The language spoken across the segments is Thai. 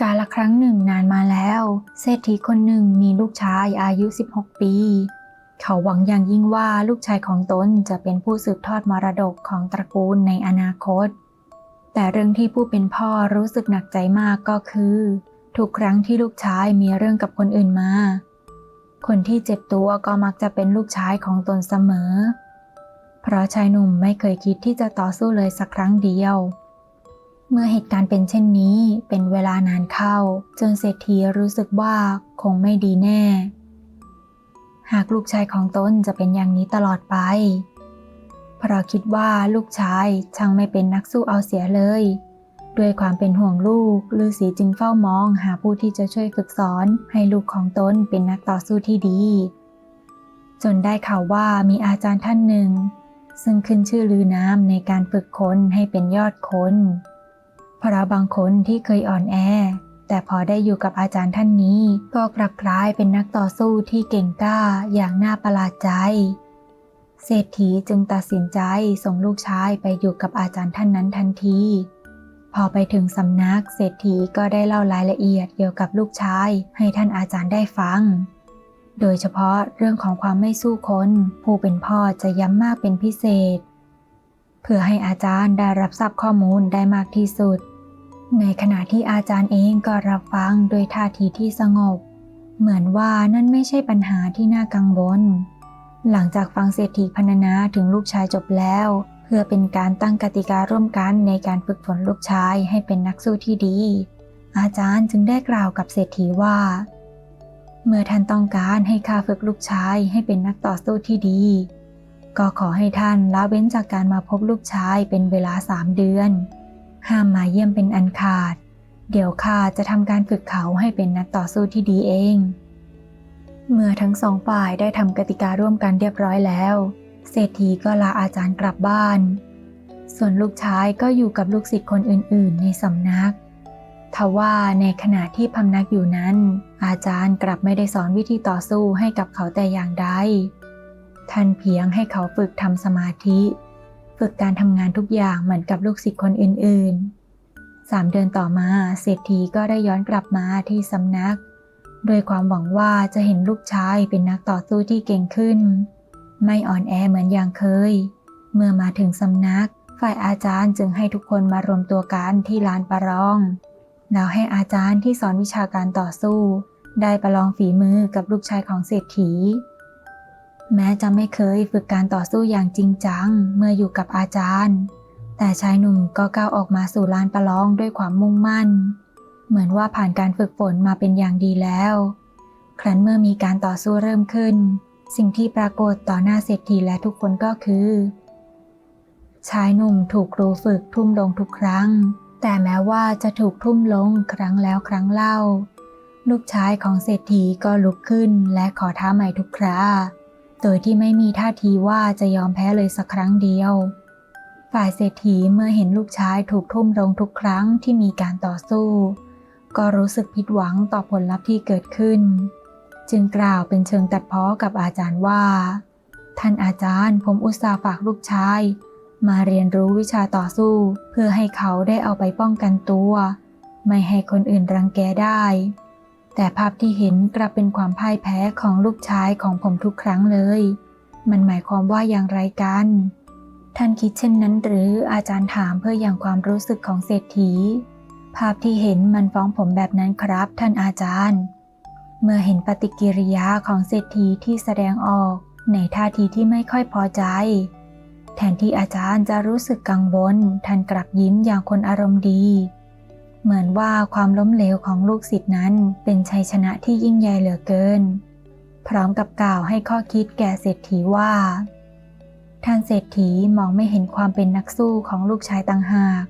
กาลครั้งหนึ่งนานมาแล้ว เศรษฐีคนหนึ่งมีลูกชายอายุ 16 ปี เขาหวังอย่างยิ่งว่าลูกชายของตนจะเป็นผู้สืบทอดมรดกของตระกูลในอนาคต แต่เรื่องที่ผู้เป็นพ่อรู้สึกหนักใจมากก็คือ ทุกครั้งที่ลูกชายมีเรื่องกับคนอื่นมา คนที่เจ็บตัวก็มักจะเป็นลูกชายของตนเสมอ เพราะชายหนุ่มไม่เคยคิดที่จะต่อสู้เลยสักครั้งเดียว เมื่อเหตุการณ์เป็นเช่นนี้เป็นเวลานานเข้า จนเศรษฐีรู้สึกว่าคงไม่ดีแน่ หากลูกชายของตนจะเป็นอย่างนี้ตลอดไป เพราะคิดว่าลูกชายช่างไม่เป็นนักสู้เอาเสียเลย ด้วยความเป็นห่วงลูกฤาษีจึงเฝ้ามองหาผู้ที่จะช่วยฝึกสอนให้ลูกของตนเป็นนักต่อสู้ที่ดี จนได้ข่าวว่ามีอาจารย์ท่านหนึ่ง ซึ่งขึ้นชื่อลือน้ำในการฝึกคนให้เป็นยอดคน เพราะบางคนที่เคยอ่อนแอ แต่พอได้อยู่กับอาจารย์ท่านนี้ ก็กลับกลายเป็นนักต่อสู้ที่เก่งกล้าอย่างน่าประหลาดใจ เศรษฐีจึงตัดสินใจส่งลูกชายไปอยู่กับอาจารย์ท่านนั้นทันที พอไปถึงสำนักเศรษฐีก็ได้เล่ารายละเอียดเกี่ยวกับลูกชายให้ท่านอาจารย์ได้ฟังโดยเฉพาะเรื่องของความไม่สู้คน ผู้เป็นพ่อจะย้ำมากเป็นพิเศษ เพื่อให้อาจารย์ได้รับทราบข้อมูลได้มากที่สุด ในขณะที่อาจารย์เองก็รับฟังโดยท่าทีที่สงบ เหมือนว่านั่นไม่ใช่ปัญหาที่น่ากังวลหลังจากฟังเศรษฐีพรรณนาถึงลูกชายจบแล้ว เพื่อเป็นการตั้งกติการ่วมกันในการฝึกฝนลูกชายให้เป็นนักสู้ที่ดี อาจารย์จึงได้กล่าวกับเศรษฐีว่า เมื่อท่านต้องการให้ข้าฝึกลูกชายให้เป็นนักต่อสู้ที่ดี ก็ขอให้ท่านละเว้นจากการมาพบลูกชายเป็นเวลาสามเดือน ห้ามมาเยี่ยมเป็นอันขาด เดี๋ยวข้าจะทำการฝึกเขาให้เป็นนักต่อสู้ที่ดีเอง เมื่อทั้งสองฝ่ายได้ทำกติการ่วมกันเรียบร้อยแล้ว เศรษฐีก็ลาอาจารย์กลับบ้าน ส่วนลูกชายก็อยู่กับลูกศิษย์คนอื่น ๆ ในสำนักทว่าในขณะที่พำนักอยู่นั้น อาจารย์กลับไม่ได้สอนวิธีต่อสู้ให้กับเขาแต่อย่างใดท่านเพียงให้เขาฝึกทำสมาธิ ฝึกการทำงานทุกอย่างเหมือนกับลูกศิษย์คนอื่นๆสามเดือนต่อมาเศรษฐีก็ได้ย้อนกลับมาที่สำนัก โดยความหวังว่าจะเห็นลูกชายเป็นนักต่อสู้ที่เก่งขึ้น ไม่อ่อนแอเหมือนอย่างเคย เมื่อมาถึงสำนัก ฝ่ายอาจารย์จึงให้ทุกคนมารวมตัวกันที่ลานประลอง แล้วให้อาจารย์ที่สอนวิชาการต่อสู้ ได้ประลองฝีมือกับลูกชายของเศรษฐี แม้จะไม่เคยฝึกการต่อสู้อย่างจริงจังเมื่ออยู่กับอาจารย์ แต่ชายหนุ่มก็ก้าวออกมาสู่ลานประลองด้วยความมุ่งมั่น เหมือนว่าผ่านการฝึกฝนมาเป็นอย่างดีแล้ว ครั้นเมื่อมีการต่อสู้เริ่มขึ้น สิ่งที่ปรากฏต่อหน้าเศรษฐีและทุกคนก็คือ ชายหนุ่มถูกครูฝึกทุ่มลงทุกครั้ง แต่แม้ว่าจะถูกทุ่มลงครั้งแล้วครั้งเล่า ลูกชายของเศรษฐีก็ลุกขึ้นและขอท้าใหม่ทุกครา โดยที่ไม่มีท่าทีว่าจะยอมแพ้เลยสักครั้งเดียว ฝ่ายเศรษฐีเมื่อเห็นลูกชายถูกทุ่มลงทุกครั้งที่มีการต่อสู้ ก็รู้สึกผิดหวังต่อผลลัพธ์ที่เกิดขึ้น จึงกล่าวเป็นเชิงตัดพ้อกับอาจารย์ว่า ท่านอาจารย์ผมอุตส่าห์ฝากลูกชายมาเรียนรู้วิชาต่อสู้ เพื่อให้เขาได้เอาไปป้องกันตัว ไม่ให้คนอื่นรังแกได้ แต่ภาพที่เห็นกลับเป็นความพ่ายแพ้ของลูกชายของผมทุกครั้งเลย มันหมายความว่าอย่างไรกัน ท่านคิดเช่นนั้นหรืออาจารย์ถามเพื่ออย่างความรู้สึกของเศรษฐี ภาพที่เห็นมันฟ้องผมแบบนั้นครับ ท่านอาจารย์ เมื่อเห็นปฏิกิริยาของเศรษฐีที่แสดงออกในท่าทีที่ไม่ค่อยพอใจ แทนที่อาจารย์จะรู้สึกกังวลท่านกลับยิ้มอย่างคนอารมณ์ดี เหมือนว่าความล้มเหลวของลูกศิษย์นั้นเป็นชัยชนะที่ยิ่งใหญ่เหลือเกิน พร้อมกับกล่าวให้ข้อคิดแก่เศรษฐีว่า ท่านเศรษฐีมองไม่เห็นความเป็นนักสู้ของลูกชายต่างหาก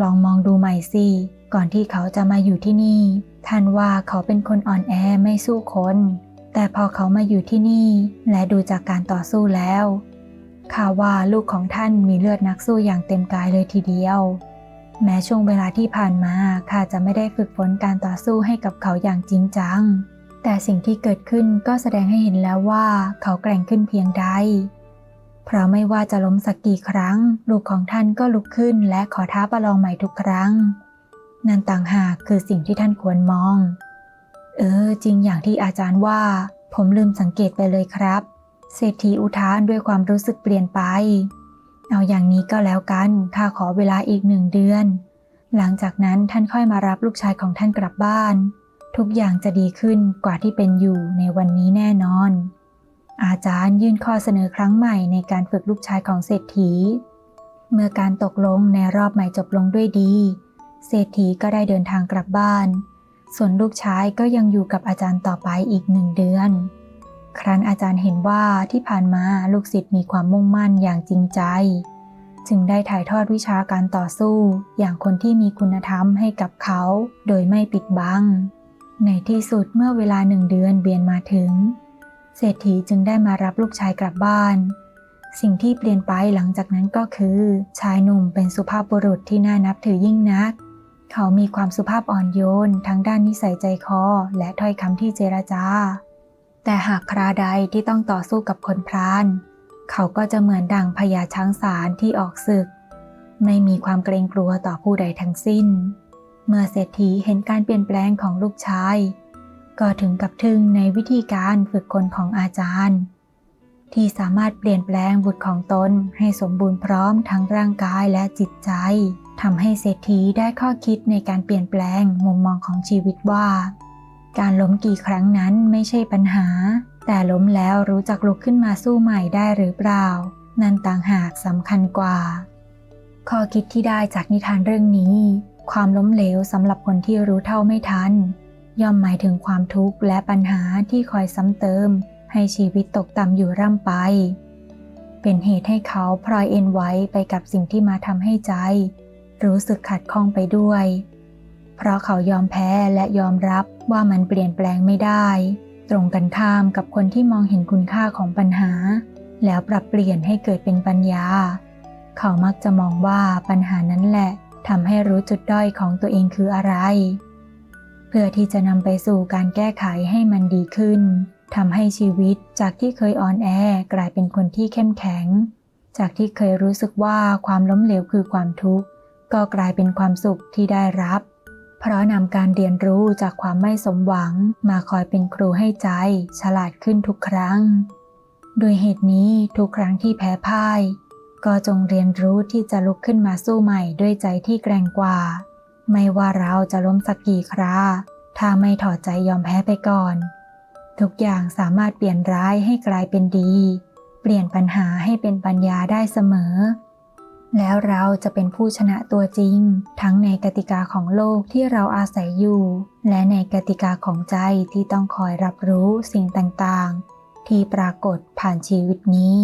ลองมองดูใหม่สิ ก่อนที่เขาจะมาอยู่ที่นี่ ท่านว่าเขาเป็นคนอ่อนแอไม่สู้คน แต่พอเขามาอยู่ที่นี่ และดูจากการต่อสู้แล้วข่าว่าลูกของท่านมีเลือดนักสู้อย่างเต็มกายเลยทีเดียว แม้ช่วงเวลาที่ผ่านมาข้าจะไม่ได้ฝึกฝนการต่อสู้ให้กับเขาอย่างจริงจัง แต่สิ่งที่เกิดขึ้นก็แสดงให้เห็นแล้วว่าเขาแกร่งขึ้นเพียงใด เพราะไม่ว่าจะล้มสักกี่ครั้ง ลูกของท่านก็ลุกขึ้นและขอท้าประลองใหม่ทุกครั้ง นั่นต่างหากคือสิ่งที่ท่านควรมอง เออ จริงอย่างที่อาจารย์ว่า ผมลืมสังเกตไปเลยครับ เศรษฐีอุทานด้วยความรู้สึกเปลี่ยนไป เอาอย่างนี้ก็แล้วกันข้าขอเวลาอีกหนึ่งเดือน หลังจากนั้นท่านค่อยมารับลูกชายของท่านกลับบ้าน ทุกอย่างจะดีขึ้นกว่าที่เป็นอยู่ในวันนี้แน่นอน อาจารย์ยื่นข้อเสนอครั้งใหม่ในการฝึกลูกชายของเศรษฐี เมื่อการตกลงในรอบใหม่จบลงด้วยดี เศรษฐีก็ได้เดินทางกลับบ้าน ส่วนลูกชายก็ยังอยู่กับอาจารย์ต่อไปอีกหนึ่งเดือน ครั้นอาจารย์เห็นว่าที่ผ่านมาลูกศิษย์มีความมุ่งมั่นอย่างจริงใจ จึงได้ถ่ายทอดวิชาการต่อสู้ อย่างคนที่มีคุณธรรมให้กับเขา โดยไม่ปิดบัง ในที่สุดเมื่อเวลาหนึ่งเดือนเบียนมาถึง เศรษฐีจึงได้มารับลูกชายกลับบ้าน สิ่งที่เปลี่ยนไปหลังจากนั้นก็คือ ชายหนุ่มเป็นสุภาพบุรุษที่น่านับถือยิ่งนักเขามีความสุภาพอ่อนโยนทั้งด้านนิสัยใจคอและถ้อยคำที่เจรจา แต่หากคราใดที่ต้องต่อสู้กับคนพราน เขาก็จะเหมือนดังพญาช้างสารที่ออกศึก ไม่มีความเกรงกลัวต่อผู้ใดทั้งสิ้น เมื่อเศรษฐีเห็นการเปลี่ยนแปลงของลูกชาย ก็ถึงกับทึ่งในวิธีการฝึกคนของอาจารย์ ที่สามารถเปลี่ยนแปลงบุตรของตนให้สมบูรณ์พร้อมทั้งร่างกายและจิตใจทำให้เศรษฐีได้ข้อคิดในการเปลี่ยนแปลงมุมมองของชีวิตว่า การล้มกี่ครั้งนั้นไม่ใช่ปัญหา แต่ล้มแล้วรู้จักลุกขึ้นมาสู้ใหม่ได้หรือเปล่า นั่นต่างหากสำคัญกว่า ข้อคิดที่ได้จากนิทานเรื่องนี้ ความล้มเหลวสำหรับคนที่รู้เท่าไม่ทัน ย่อมหมายถึงความทุกข์และปัญหาที่คอยซ้ำเติม ให้ชีวิตตกต่ำอยู่ร่ำไป เป็นเหตุให้เขาพลอยเอ็นไว้ไปกับสิ่งที่มาทำให้ใจ รู้สึกขัดข้องไปด้วย เพราะเขายอมแพ้และยอมรับว่ามันเปลี่ยนแปลงไม่ได้ ตรงกันข้ามกับคนที่มองเห็นคุณค่าของปัญหา แล้วปรับเปลี่ยนให้เกิดเป็นปัญญา เขามักจะมองว่าปัญหานั้นแหละทำให้รู้จุดด้อยของตัวเองคืออะไร เพื่อที่จะนำไปสู่การแก้ไขให้มันดีขึ้นทำให้ชีวิตจากที่เคยอ่อนแอกลายเป็นคนที่เข้มแข็ง จากที่เคยรู้สึกว่าความล้มเหลวคือความทุกข์ ก็กลายเป็นความสุขที่ได้รับ เพราะนำการเรียนรู้จากความไม่สมหวัง มาคอยเป็นครูให้ใจ ฉลาดขึ้นทุกครั้ง โดยเหตุนี้ทุกครั้งที่แพ้พ่าย ก็จงเรียนรู้ที่จะลุกขึ้นมาสู้ใหม่ด้วยใจที่แกร่งกว่า ไม่ว่าเราจะล้มสักกี่ครา ถ้าไม่ถอดใจยอมแพ้ไปก่อน ทุกอย่างสามารถเปลี่ยนร้ายให้กลายเป็นดี เปลี่ยนปัญหาให้เป็นปัญญาได้เสมอ แล้วเราจะเป็นผู้ชนะตัวจริง ทั้งในกติกาของโลกที่เราอาศัยอยู่ และในกติกาของใจที่ต้องคอยรับรู้สิ่งต่างๆ ที่ปรากฏผ่านชีวิตนี้